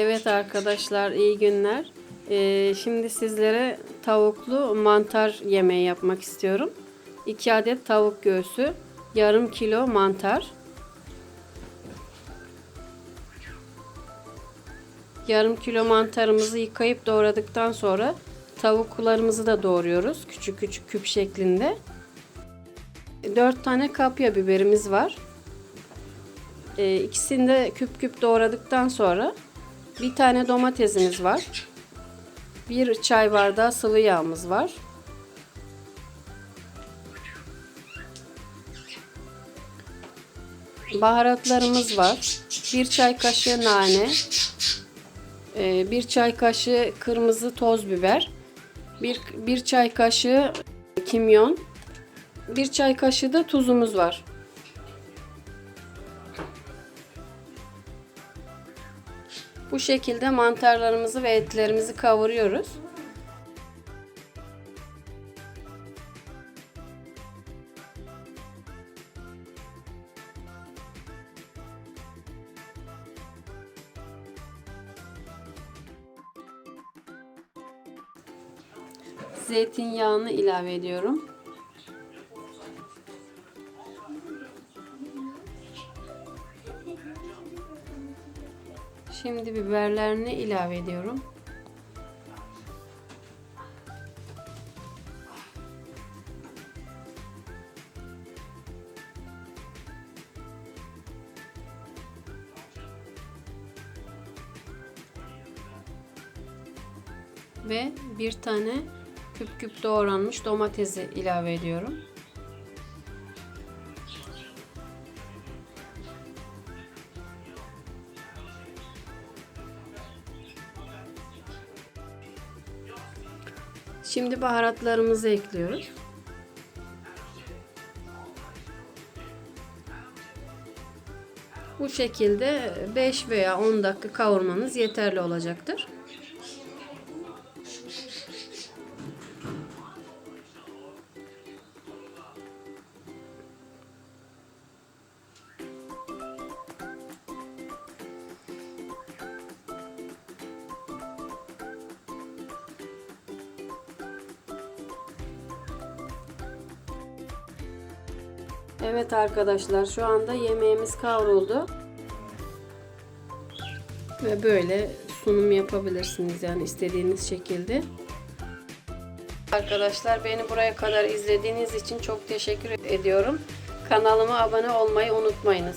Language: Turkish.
Evet arkadaşlar iyi günler. Ee, şimdi sizlere tavuklu mantar yemeği yapmak istiyorum. 2 adet tavuk göğsü, yarım kilo mantar. Yarım kilo mantarımızı yıkayıp doğradıktan sonra tavuklarımızı da doğruyoruz. Küçük küçük küp şeklinde. 4 tane kapya biberimiz var. Ee, ikisini de küp küp doğradıktan sonra bir tane domatesimiz var. Bir çay bardağı sıvı yağımız var. Baharatlarımız var. Bir çay kaşığı nane, e, bir çay kaşığı kırmızı toz biber, bir, bir çay kaşığı kimyon, bir çay kaşığı da tuzumuz var. Bu şekilde mantarlarımızı ve etlerimizi kavuruyoruz. Zeytinyağını ilave ediyorum. Şimdi biberlerini ilave ediyorum. Ve bir tane küp küp doğranmış domatesi ilave ediyorum. Şimdi baharatlarımızı ekliyoruz. Bu şekilde 5 veya 10 dakika kavurmanız yeterli olacaktır. Evet arkadaşlar şu anda yemeğimiz kavruldu. Ve böyle sunum yapabilirsiniz yani istediğiniz şekilde. Arkadaşlar beni buraya kadar izlediğiniz için çok teşekkür ediyorum. Kanalıma abone olmayı unutmayınız.